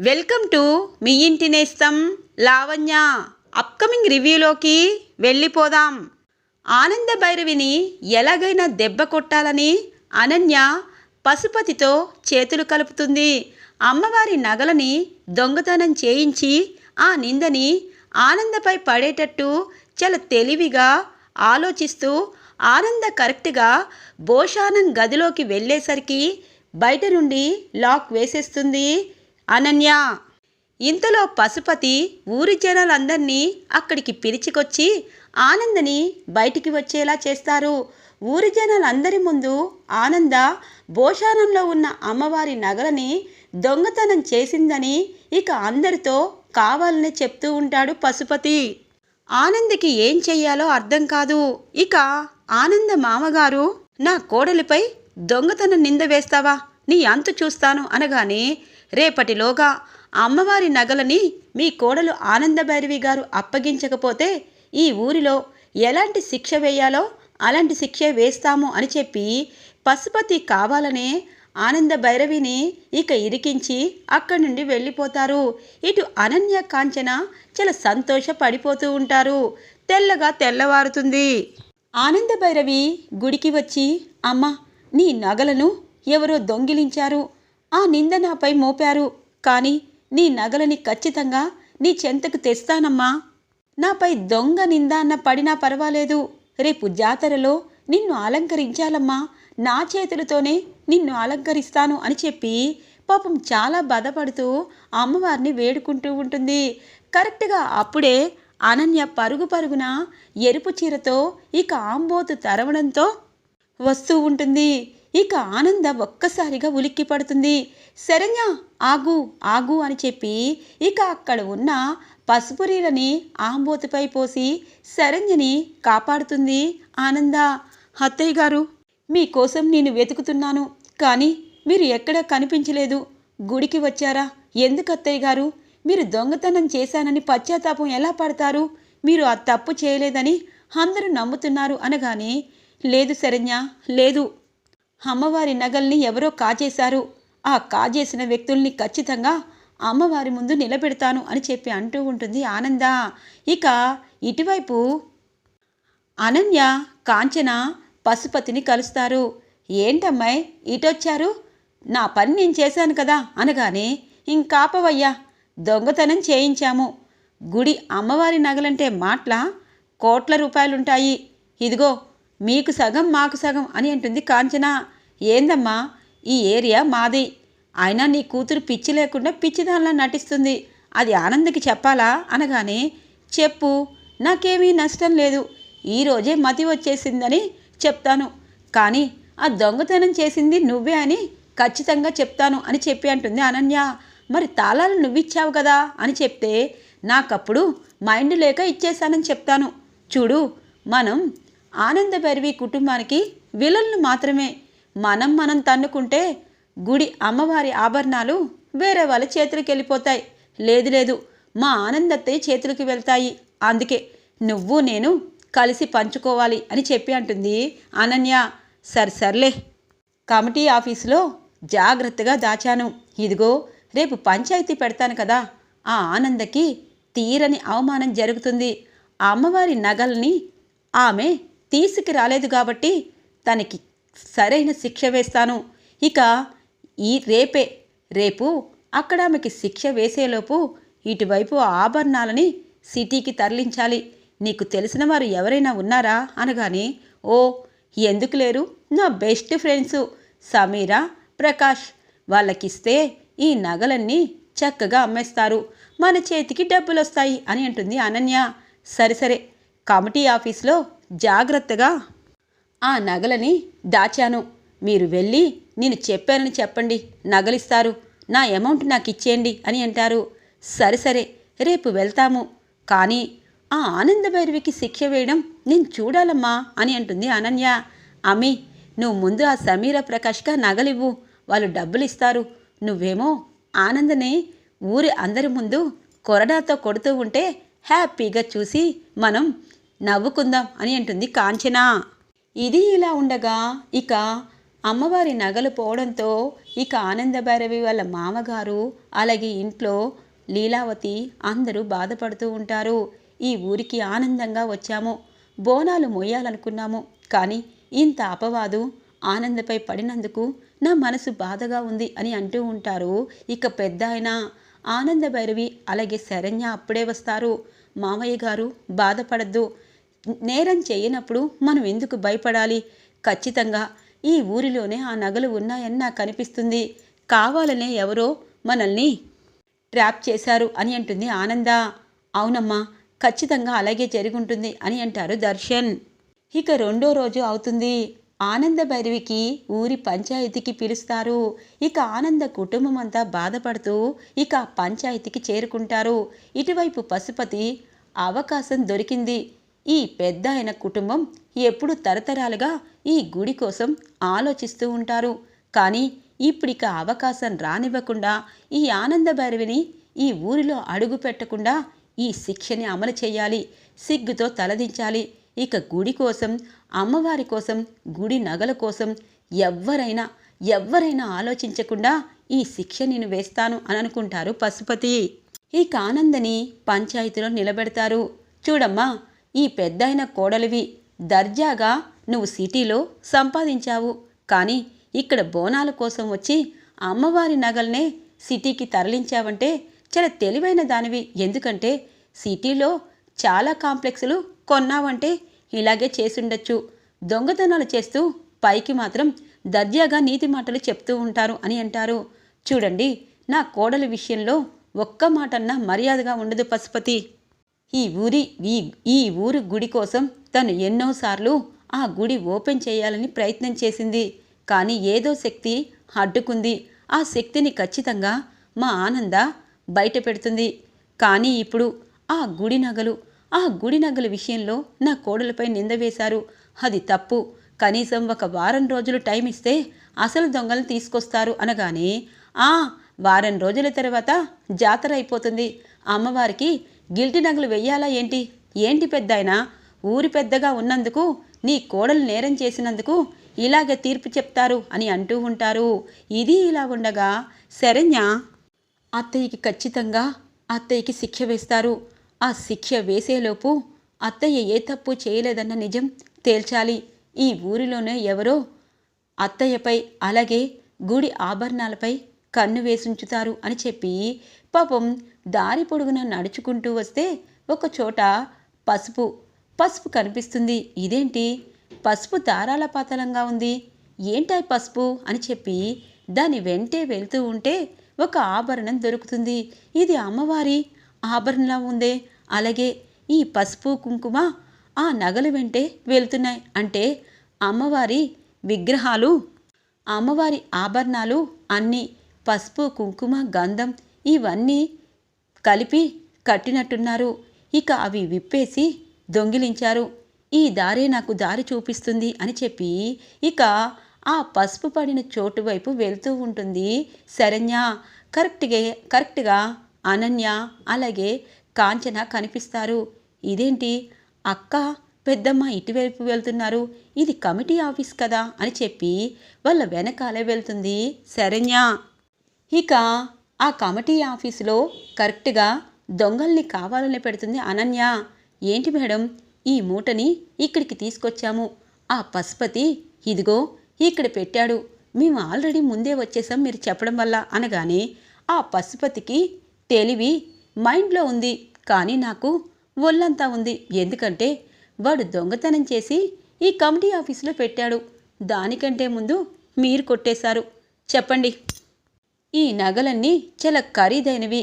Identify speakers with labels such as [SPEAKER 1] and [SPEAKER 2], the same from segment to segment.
[SPEAKER 1] Welcome to me ఇంటి నేస్తం Lavanya. Upcoming రివ్యూలోకి వెళ్ళిపోదాం. ఆనంద భైరవిని ఎలాగైనా దెబ్బ కొట్టాలని అనన్య పశుపతితో చేతులు కలుపుతుంది. అమ్మవారి నగలని దొంగతనం చేయించి ఆ నిందని ఆనందపై పడేటట్టు చాలా తెలివిగా ఆలోచిస్తూ ఆనంద కరెక్ట్గా భోషానం గదిలోకి వెళ్ళేసరికి బయట నుండి లాక్ వేసేస్తుంది. అనన్య! ఇంతలో పశుపతి ఊరి జనాలందరినీ అక్కడికి పిలిచికొచ్చి ఆనందని బయటికి వచ్చేలా చేస్తారు. ఊరి జనాలందరి ముందు ఆనంద భోషానంలో ఉన్న అమ్మవారి నగలని దొంగతనం చేసిందని ఇక అందరితో కావాలని చెప్తూ ఉంటాడు పశుపతి. ఆనందకి ఏం చెయ్యాలో అర్థం కాదు. ఇక ఆనంద మామగారు నా కోడలిపై దొంగతనం నింద వేస్తావా? నీ అంతు చూస్తాను అనగానే రేపటిలోగా అమ్మవారి నగలని మీ కోడలు ఆనందభైరవి గారు అప్పగించకపోతే ఈ ఊరిలో ఎలాంటి శిక్ష వేయాలో అలాంటి శిక్ష వేస్తాము అని చెప్పి పశుపతి కావాలనే ఆనంద భైరవిని ఇక ఇరికించి అక్కడి నుండి వెళ్ళిపోతారు. ఇటు అనన్య కాంచన చాలా సంతోషపడిపోతూ ఉంటారు. తెల్లగా తెల్లవారుతుంది. ఆనంద భైరవి గుడికి వచ్చి అమ్మ నీ నగలను ఎవరో దొంగిలించారు. ఆ నింద నాపై మోపారు. కానీ నీ నగలని ఖచ్చితంగా నీ చెంతకు తెస్తానమ్మా. నాపై దొంగ నింద అన్న పడినా పర్వాలేదు. రేపు జాతరలో నిన్ను అలంకరించాలమ్మా. నా చేతులతోనే నిన్ను అలంకరిస్తాను అని చెప్పి పాపం చాలా బాధపడుతూ అమ్మవారిని వేడుకుంటూ ఉంటుంది. కరెక్ట్గా అప్పుడే అనన్య పరుగు పరుగున ఎరుపు చీరతో ఇక ఆంబోతు తరవడంతో వస్తూ ఉంటుంది. ఇక ఆనంద ఒక్కసారిగా ఉలిక్కి పడుతుంది. శరణ్య ఆగు ఆగు అని చెప్పి ఇక అక్కడ ఉన్న పసుపురీలని ఆంబోతుపై పోసి శరణ్యని కాపాడుతుంది ఆనంద. అత్తయ్య గారు మీకోసం నేను వెతుకుతున్నాను కానీ మీరు ఎక్కడా కనిపించలేదు. గుడికి వచ్చారా? ఎందుకు అత్తయ్య గారు? మీరు దొంగతనం చేశానని పశ్చాత్తాపం ఎలా పడతారు? మీరు ఆ తప్పు చేయలేదని అందరూ నమ్ముతున్నారు అనగానే లేదు శరణ్య లేదు. అమ్మవారి నగల్ని ఎవరో కాజేశారు. ఆ కాజేసిన వ్యక్తుల్ని ఖచ్చితంగా అమ్మవారి ముందు నిలబెడతాను అని చెప్పి అంటూ ఉంటుంది ఆనంద. ఇక ఇటువైపు అనన్య కాంచన పశుపతిని కలుస్తారు. ఏంటమ్మాయి ఇటొచ్చారు? నా పని నేను చేశాను కదా అనగానే ఇంకాపవయ్యా దొంగతనం చేయించాము. గుడి అమ్మవారి నగలంటే మాట్లా కోట్ల రూపాయలుంటాయి. ఇదిగో మీకు సగం మాకు సగం అని అంటుంది కాంచన. ఏందమ్మా ఈ ఏరియా మాది. అయినా నీ కూతురు పిచ్చి లేకుండా పిచ్చిదానిలా నటిస్తుంది. అది ఆనందకి చెప్పాలా? అనగానే చెప్పు. నాకేమీ నష్టం లేదు. ఈరోజే మతి వచ్చేసిందని చెప్తాను. కానీ ఆ దొంగతనం చేసింది నువ్వే అని ఖచ్చితంగా చెప్తాను అని చెప్పి అంటుంది అనన్య. మరి తాళాలు నువ్విచ్చావు కదా అని చెప్తే నాకప్పుడు మైండ్ లేక ఇచ్చేశానని చెప్తాను. చూడు మనం ఆనందభైరవి కుటుంబానికి విలన్లు మాత్రమే. మనం మనం తన్నుకుంటే గుడి అమ్మవారి ఆభరణాలు వేరే వాళ్ళ చేతులకు వెళ్ళిపోతాయి లేదు లేదు మా ఆనందత్తయ్య చేతులకి వెళ్తాయి. అందుకే నువ్వు నేను కలిసి పంచుకోవాలి అని చెప్పి అంటుంది అనన్య. సరే సర్లే కమిటీ ఆఫీసులో జాగ్రత్తగా దాచాను. ఇదిగో రేపు పంచాయతీ పెడతాను కదా. ఆ ఆనందకి తీరని అవమానం జరుగుతుంది. ఆ అమ్మవారి నగల్ని ఆమె తీసుకు రాలేదు కాబట్టి తనకి సరైన శిక్ష వేస్తాను. ఇక ఈ రేపే రేపు అక్కడ ఆమెకి శిక్ష వేసేలోపు ఇటువైపు ఆభరణాలని సిటీకి తరలించాలి. నీకు తెలిసిన వారు ఎవరైనా ఉన్నారా? అనగానే ఓ ఎందుకు లేరు? నా బెస్ట్ ఫ్రెండ్సు సమీరా ప్రకాష్ వాళ్ళకిస్తే ఈ నగలన్నీ చక్కగా అమ్మేస్తారు. మన చేతికి డబ్బులు వస్తాయి అని అంటుంది అనన్య. సరే సరే కమిటీ ఆఫీస్లో జాగ్రత్తగా ఆ నగలని దాచాను. మీరు వెళ్ళి నేను చెప్పానని చెప్పండి. నగలిస్తారు. నా అమౌంట్ నాకు ఇచ్చేయండి అని అంటారు. సరే సరే రేపు వెళ్తాము. కానీ ఆ ఆనందభైరవికి శిక్ష వేయడం నేను చూడాలమ్మా అని అంటుంది అనన్య. అమ్మి నువ్వు ముందు ఆ సమీర ప్రకాష్గా నగలివ్వు. వాళ్ళు డబ్బులు ఇస్తారు నువ్వేమో ఆనందని ఊరి అందరి ముందు కొరడాతో కొడుతూ ఉంటే హ్యాపీగా చూసి మనం నవ్వుకుందాం అని అంటుంది కాంచన. ఇది ఇలా ఉండగా ఇక అమ్మవారి నగలు పోవడంతో ఇక ఆనందభైరవి వాళ్ళ మామగారు అలాగే ఇంట్లో లీలావతి అందరూ బాధపడుతూ ఉంటారు. ఈ ఊరికి ఆనందంగా వచ్చాము. బోనాలు మొయ్యాలనుకున్నాము. కానీ ఇంత అపవాదు ఆనందపై పడినందుకు నా మనసు బాధగా ఉంది అని అంటూ ఉంటారు. ఇక పెద్ద ఆయన ఆనంద భైరవి అలాగే శరణ్య అప్పుడే వస్తారు. మామయ్య గారు బాధపడద్దు. నేరం చేయనప్పుడు మనం ఎందుకు భయపడాలి? ఖచ్చితంగా ఈ ఊరిలోనే ఆ నగలు ఉన్నాయని నాకు అనిపిస్తుంది. కావాలనే ఎవరో మనల్ని ట్రాప్ చేశారు అని అంటుంది ఆనంద. అవునమ్మా ఖచ్చితంగా అలాగే జరుగుంటుంది అని అంటారు దర్శన్. ఇక రెండో రోజు అవుతుంది. ఆనంద భైరవికి ఊరి పంచాయతీకి పిలుస్తారు. ఇక ఆనంద కుటుంబం అంతా బాధపడుతూ ఇక పంచాయతీకి చేరుకుంటారు. ఇటువైపు పశుపతి అవకాశం దొరికింది. ఈ పెద్ద ఆయన కుటుంబం ఎప్పుడు తరతరాలుగా ఈ గుడి కోసం ఆలోచిస్తూ ఉంటారు. కానీ ఇప్పుడిక అవకాశం రానివ్వకుండా ఈ ఆనంద భైరవిని ఈ ఊరిలో అడుగు పెట్టకుండా ఈ శిక్షని అమలు చేయాలి సిగ్గుతో తలదించాలి. ఇక గుడి కోసం అమ్మవారి కోసం గుడి నగల కోసం ఎవ్వరైనా ఎవ్వరైనా ఆలోచించకుండా ఈ శిక్ష నేను వేస్తాను అని అనుకుంటారు పశుపతి. ఈ కానందని పంచాయతీలో నిలబెడతారు. చూడమ్మా ఈ పెద్దయిన కోడలివి దర్జాగా నువ్వు సిటీలో సంపాదించావు. కానీ ఇక్కడ బోనాల కోసం వచ్చి అమ్మవారి నగల్నే సిటీకి తరలించావంటే చాలా తెలివైన దానివి. ఎందుకంటే సిటీలో చాలా కాంప్లెక్స్లు కొన్నావంటే ఇలాగే చేసుండొచ్చు. దొంగతనాలు చేస్తూ పైకి మాత్రం దర్జాగా నీతి మాటలు చెప్తూ ఉంటారు అని అంటారు. చూడండి నా కోడలి విషయంలో ఒక్క మాటన్నా మర్యాదగా ఉండదు పశుపతి. ఈ ఊరి ఈ ఈ ఊరు గుడి కోసం తను ఎన్నోసార్లు ఆ గుడి ఓపెన్ చేయాలని ప్రయత్నం చేసింది. కానీ ఏదో శక్తి అడ్డుకుంది. ఆ శక్తిని ఖచ్చితంగా మా ఆనంద బయట పెడుతుంది. కానీ ఇప్పుడు ఆ గుడి నగలు ఆ గుడి నగల విషయంలో నా కోడలపై నింద వేశారు. అది తప్పు. కనీసం ఒక వారం రోజులు టైం ఇస్తే అసలు దొంగలు తీసుకొస్తారు అనగానే ఆ వారం రోజుల తర్వాత జాతర అయిపోతుంది. అమ్మవారికి గిల్టి నగలు వెయ్యాలా ఏంటి? ఏంటి పెద్దాయన? ఊరి పెద్దగా ఉన్నందుకు నీ కోడలు నేరం చేసినందుకు ఇలాగ తీర్పు చెప్తారు అని అంటూ ఉంటారు. ఇది ఇలా ఉండగా శరణ్య అత్తయ్యకి ఖచ్చితంగా అత్తయ్యకి శిక్ష వేస్తారు. ఆ శిక్ష వేసేలోపు అత్తయ్య ఏ తప్పు చేయలేదన్న నిజం తేల్చాలి. ఈ ఊరిలోనే ఎవరో అత్తయ్యపై అలాగే గుడి ఆభరణాలపై కన్ను వేసుంచుతారు అని చెప్పి పాపం దారి పొడుగున నడుచుకుంటూ వస్తే ఒక చోట పసుపు పసుపు కనిపిస్తుంది. ఇదేంటి? పసుపు దారాల పాతలంగా ఉంది. ఏంటాయి పసుపు? అని చెప్పి దాని వెంటే వెళ్తూ ఉంటే ఒక ఆభరణం దొరుకుతుంది. ఇది అమ్మవారి ఆభరణలా ఉందే. అలాగే ఈ పసుపు కుంకుమ ఆ నగలు వెంటే వెళ్తున్నాయి. అంటే అమ్మవారి విగ్రహాలు అమ్మవారి ఆభరణాలు అన్నీ పసుపు కుంకుమ గంధం ఇవన్నీ కలిపి కట్టినట్టున్నారు. ఇక అవి విప్పేసి దొంగిలించారు. ఈ దారే నాకు దారి చూపిస్తుంది అని చెప్పి ఇక ఆ పసుపు పడిన చోటు వైపు వెళ్తూ ఉంటుంది శరణ్య. కరెక్ట్గా కరెక్ట్గా అనన్య అలాగే కాంచన కనిపిస్తారు. ఇదేంటి? అక్క పెద్దమ్మ ఇటువైపు వెళ్తున్నారు. ఇది కమిటీ ఆఫీస్ కదా అని చెప్పి వాళ్ళ వెనకాలే వెళ్తుంది శరణ్య. ఇక ఆ కమిటీ ఆఫీసులో కరెక్ట్గా దొంగల్ని కావాలని పెడుతుంది అనన్య. ఏంటి మేడం? ఈ మూటని ఇక్కడికి తీసుకొచ్చాము. ఆ పశుపతి ఇదిగో ఇక్కడ పెట్టాడు. మేము ఆల్రెడీ ముందే వచ్చేసాం మీరు చెప్పడం వల్ల అనగానే ఆ పశుపతికి తెలివి మైండ్లో ఉంది. కానీ నాకు ఒళ్ళంతా ఉంది. ఎందుకంటే వాడు దొంగతనం చేసి ఈ కమిటీ ఆఫీసులో పెట్టాడు. దానికంటే ముందు మీరు కొట్టేశారు. చెప్పండి. ఈ నగలన్నీ చాలా ఖరీదైనవి.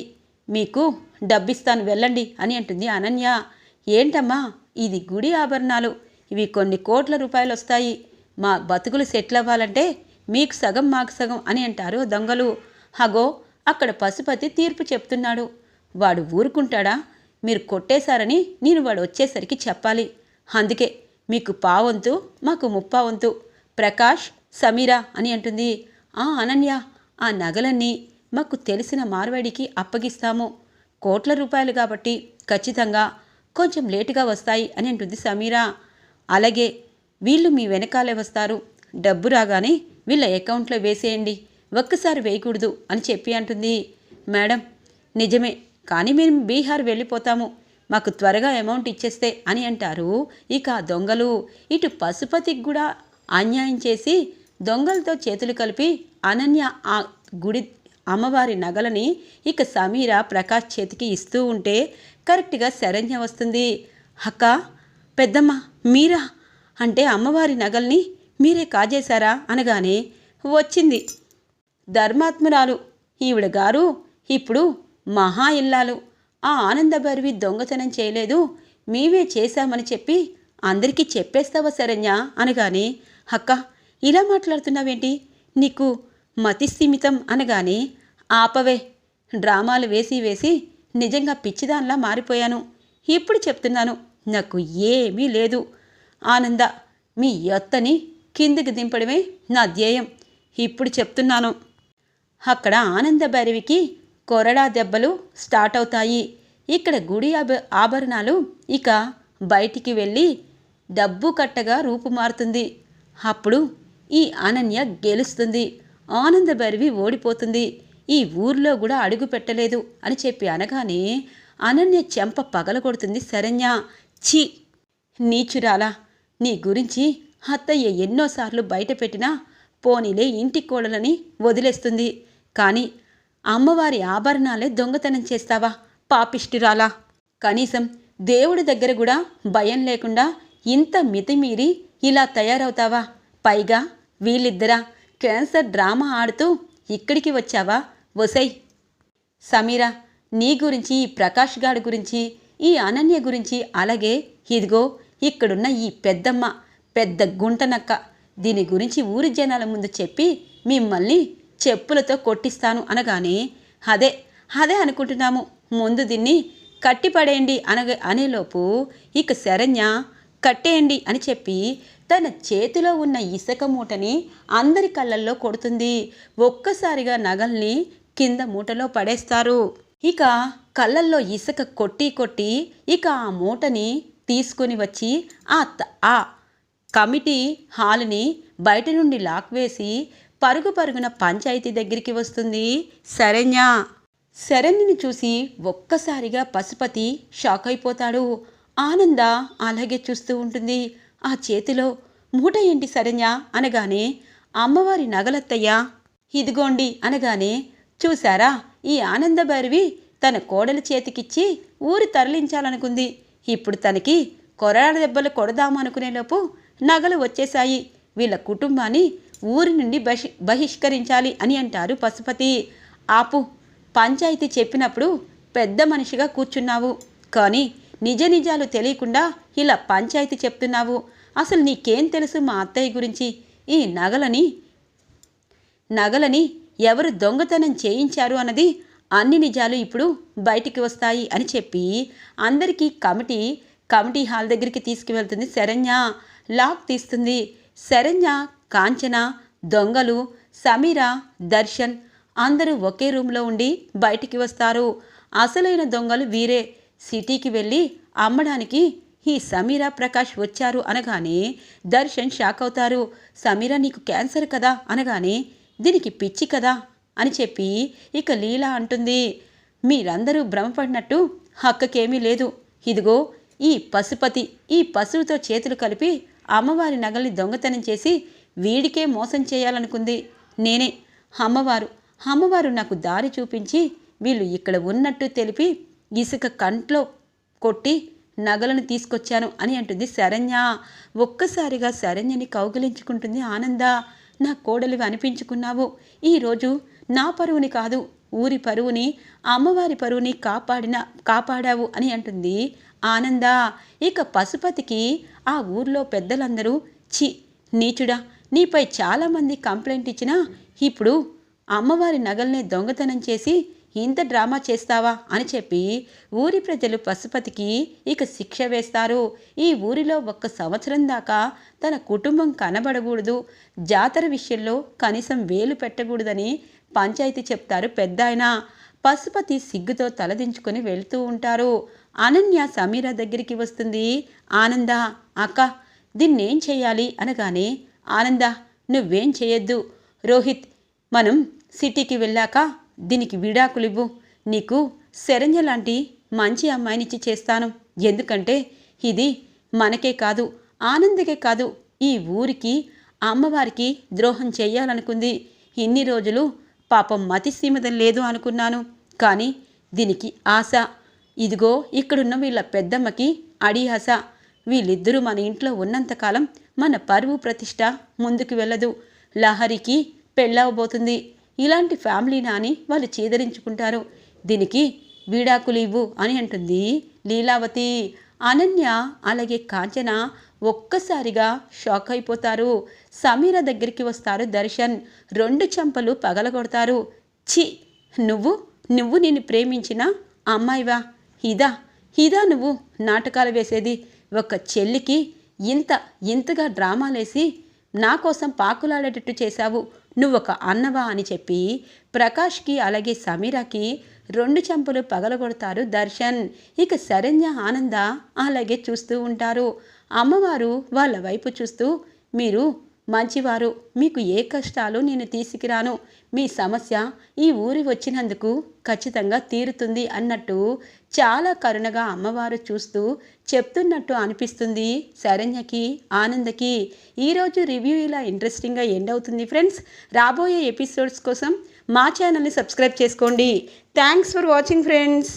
[SPEAKER 1] మీకు డబ్బిస్తాను వెళ్ళండి అని అంటుంది అనన్య. ఏంటమ్మా ఇది గుడి ఆభరణాలు. ఇవి కొన్ని కోట్ల రూపాయలు వస్తాయి మా బతుకులు సెటిల్ అవ్వాలంటే మీకు సగం మాకు సగం అని అంటారు దొంగలు. హగో అక్కడ పశుపతి తీర్పు చెప్తున్నాడు. వాడు ఊరుకుంటాడా? మీరు కొట్టేశారని నేను వాడు వచ్చేసరికి చెప్పాలి. అందుకే మీకు పావంతు మాకు ముప్పావంతు. ప్రకాష్ సమీరా అని అంటుంది. ఆ అనన్య ఆ నగలన్నీ మాకు తెలిసిన మార్వాడికి అప్పగిస్తాము. కోట్ల రూపాయలు కాబట్టి ఖచ్చితంగా కొంచెం లేటుగా వస్తాయి అని అంటుంది సమీరా. అలాగే వీళ్ళు మీ వెనకాలే వస్తారు. డబ్బు రాగానే వీళ్ళ అకౌంట్లో వేసేయండి. ఒక్కసారి వేయకూడదు అని చెప్పి అంటుంది. మేడం నిజమే. కానీ మేము బీహార్ వెళ్ళిపోతాము. మాకు త్వరగా అమౌంట్ ఇచ్చేస్తే అని అంటారు ఇక ఆ దొంగలు. ఇటు పశుపతికి కూడా అన్యాయం చేసి దొంగలతో చేతులు కలిపి అనన్య ఆ గుడి అమ్మవారి నగలని ఇక సమీర ప్రకాష్ చేతికి ఇస్తూ ఉంటే కరెక్ట్గా శరణ్య వస్తుంది. అక్క పెద్దమ్మ మీరా? అంటే అమ్మవారి నగల్ని మీరే కాజేశారా? అనగానే వచ్చింది. ధర్మాత్మురాలు ఈవిడ గారు ఇప్పుడు మహా ఇల్లాలు. ఆ ఆనందభరివి దొంగతనం చేయలేదు. మేమే చేశామని చెప్పి అందరికీ చెప్పేస్తావా శరణ్య? అనగానే అక్క ఇలా మాట్లాడుతున్నావేంటి? నీకు మతి స్థిమితం అనగానే ఆపవే. డ్రామాలు వేసి వేసి నిజంగా పిచ్చిదానిలా మారిపోయాను. ఇప్పుడు చెప్తున్నాను నాకు ఏమీ లేదు. ఆనంద మీ అత్తని కిందికి దింపడమే నా ధ్యేయం. ఇప్పుడు చెప్తున్నాను. అక్కడ ఆనంద భైరవికి కొరడా దెబ్బలు స్టార్ట్ అవుతాయి. ఇక్కడ గుడి ఆభరణాలు ఇక బయటికి వెళ్ళి డబ్బు కట్టగా రూపుమారుతుంది అప్పుడు ఈ అనన్య గెలుస్తుంది. ఆనందభరివి ఓడిపోతుంది. ఈ ఊర్లో కూడా అడుగు పెట్టలేదు అని చెప్పి అనగానే అనన్య చెంప పగలగొడుతుంది శరణ్య. ఛీ! నీచురాలా! నీ గురించి అత్తయ్య ఎన్నోసార్లు బయట పెట్టినా పోనీలే ఇంటి కోడలని వదిలేస్తుంది. కానీ అమ్మవారి ఆభరణాలే దొంగతనం చేస్తావా పాపిష్టిరాలా! కనీసం దేవుడి దగ్గర కూడా భయం లేకుండా ఇంత మితిమీరి ఇలా తయారవుతావా? పైగా వీళ్ళిద్దరా క్యాన్సర్ డ్రామా ఆడుతూ ఇక్కడికి వచ్చావా? వసై సమీరా నీ గురించి ఈ ప్రకాష్ గాడి గురించి ఈ అనన్య గురించి అలాగే ఇదిగో ఇక్కడున్న ఈ పెద్దమ్మ పెద్ద గుంటనక్క. దీని గురించి ఊరి జనాల ముందు చెప్పి మిమ్మల్ని చెప్పులతో కొట్టిస్తాను అనగానే అదే అదే అనుకుంటున్నాము. ముందు దీన్ని కట్టిపడేయండి అనగ అనేలోపు ఇక శరణ్య కట్టేయండి అని చెప్పి తన చేతిలో ఉన్న ఇసుక మూటని అందరి కళ్ళల్లో కొడుతుంది. ఒక్కసారిగా నగల్ని కింద మూటలో పడేస్తారు. ఇక కళ్ళల్లో ఇసుక కొట్టి కొట్టి ఇక ఆ మూటని తీసుకొని వచ్చి ఆ త- ఆ కమిటీ హాల్ని బయట నుండి లాక్ వేసి పరుగు పరుగున పంచాయతీ దగ్గరికి వస్తుంది శరణ్య. శరణ్యని చూసి ఒక్కసారిగా పశుపతి షాక్ అయిపోతాడు. ఆనంద అలాగే చూస్తూ ఉంటుంది. ఆ చేతిలో మూట ఏంటి శరణ్య? అనగానే అమ్మవారి నగలత్తయ్య ఇదిగోండి అనగానే చూశారా? ఈ ఆనందభైరవి తన కోడలి చేతికిచ్చి ఊరి తరలించాలనుకుంది. ఇప్పుడు తనకి కొరడాల దెబ్బలు కొడదాము అనుకునేలోపు నగలు వచ్చేశాయి. వీళ్ళ కుటుంబాన్ని ఊరి నుండి బహి బహిష్కరించాలి అని అంటారు పశుపతి. ఆపు పంచాయతీ చెప్పినప్పుడు పెద్ద మనిషిగా కూర్చున్నావు. కానీ నిజ నిజాలు తెలియకుండా ఇలా పంచాయతీ చెప్తున్నావు. అసలు నీకేం తెలుసు మా అత్తయ్య గురించి? ఈ నగలని నగలని ఎవరు దొంగతనం చేయించారు అన్నది అన్ని నిజాలు ఇప్పుడు బయటికి వస్తాయి అని చెప్పి అందరికీ కమిటీ కమిటీ హాల్ దగ్గరికి తీసుకువెళ్తుంది శరణ్య. లాక్ తీస్తుంది. శరణ్య కాంచన దొంగలు సమీర దర్శన్ అందరూ ఒకే రూమ్లో ఉండి బయటికి వస్తారు. అసలైన దొంగలు వీరే. సిటీకి వెళ్ళి అమ్మడానికి ఈ సమీరా ప్రకాష్ వచ్చారు అనగానే దర్శన్ షాక్ అవుతారు. సమీరా నీకు క్యాన్సర్ కదా అనగానే దీనికి పిచ్చి కదా అని చెప్పి ఇక లీలా అంటుంది. మీరందరూ భ్రమపడినట్టు హక్కకేమీ లేదు. ఇదిగో ఈ పశుపతి ఈ పశువుతో చేతులు కలిపి అమ్మవారి నగల్ని దొంగతనం చేసి వీడికే మోసం చేయాలనుకుంది. నేనే. అమ్మవారు. అమ్మవారు నాకు దారి చూపించి వీళ్ళు ఇక్కడ ఉన్నట్టు తెలిపి ఇసుక కంట్లో కొట్టి నగలను తీసుకొచ్చాను అని అంటుంది శరణ్య. ఒక్కసారిగా శరణ్యని కౌగిలించుకుంటుంది ఆనంద. నా కోడలివి అనిపించుకున్నావు. ఈరోజు నా పరువుని కాదు ఊరి పరువుని అమ్మవారి పరువుని కాపాడిన కాపాడావు అని అంటుంది ఆనంద. ఇక పశుపతికి ఆ ఊర్లో పెద్దలందరూ చి నీచుడా నీపై చాలామంది కంప్లైంట్ ఇచ్చినా ఇప్పుడు అమ్మవారి నగల్ని దొంగతనం చేసి ఇంత డ్రామా చేస్తావా అని చెప్పి ఊరి ప్రజలు పశుపతికి ఇక శిక్ష వేస్తారు. ఈ ఊరిలో ఒక్క సంవత్సరం దాకా తన కుటుంబం కనబడకూడదు. జాతర విషయంలో కనీసం వేలు పెట్టకూడదని పంచాయతీ చెప్తారు పెద్ద పశుపతి సిగ్గుతో తలదించుకొని వెళ్తూ ఉంటారు. అనన్య సమీర దగ్గరికి వస్తుంది. ఆనంద అక్క దీన్నేం చేయాలి? అనగానే ఆనంద నువ్వేం చేయొద్దు. రోహిత్ మనం సిటీకి వెళ్ళాక దీనికి విడాకులు ఇవ్వు నీకు శరణ్య లాంటి మంచి అమ్మాయినిచ్చి చేస్తాను. ఎందుకంటే ఇది మనకే కాదు ఆనందకే కాదు. ఈ ఊరికి అమ్మవారికి ద్రోహం చేయాలనుకుంది. ఇన్ని రోజులు పాపం మతి సీమతం లేదు అనుకున్నాను. కానీ దీనికి ఆశ. ఇదిగో ఇక్కడున్న వీళ్ళ పెద్దమ్మకి అడి ఆశ. వీళ్ళిద్దరూ మన ఇంట్లో ఉన్నంతకాలం మన పరువు ప్రతిష్ట ముందుకు వెళ్ళదు. లహరికి పెళ్ళవబోతుంది. ఇలాంటి ఫ్యామిలీ నాని వాళ్ళు చేదరించుకుంటారు. దీనికి వీడాకులు ఇవ్వు అని అంటుంది లీలావతి. అనన్య అలాగే కాంచన ఒక్కసారిగా షాక్ అయిపోతారు. సమీర దగ్గరికి వస్తారు దర్శన్. రెండు చెంపలు పగలగొడతారు. చి నువ్వు నువ్వు నిన్ను ప్రేమించిన అమ్మాయివా? ఇదా ఇదా నువ్వు నాటకాలు వేసేది. ఒక చెల్లికి ఇంత ఇంతగా డ్రామాలేసి నా కోసం పాకులాడేటట్టు చేశావు. నువ్వొక అన్నవా అని చెప్పి ప్రకాష్కి అలాగే సమీరాకి రెండు చెంపలు పగలగొడతారు దర్శన్. ఇక శరణ్య ఆనంద అలాగే చూస్తూ ఉంటారు. అమ్మవారు వాళ్ళ వైపు చూస్తూ మీరు మంచివారు మీకు ఏ కష్టాలు నేను తీసుకురాను? మీ సమస్య ఈ ఊరి వచ్చినందుకు ఖచ్చితంగా తీరుతుంది అన్నట్టు చాలా కరుణగా అమ్మవారు చూస్తూ చెప్తున్నట్టు అనిపిస్తుంది శరణ్యకి ఆనందకి. ఈరోజు రివ్యూ ఇలా ఇంట్రెస్టింగ్గా ఎండ్ అవుతుంది ఫ్రెండ్స్ రాబోయే ఎపిసోడ్స్ కోసం మా ఛానల్ని సబ్స్క్రైబ్ చేసుకోండి. Thanks for watching friends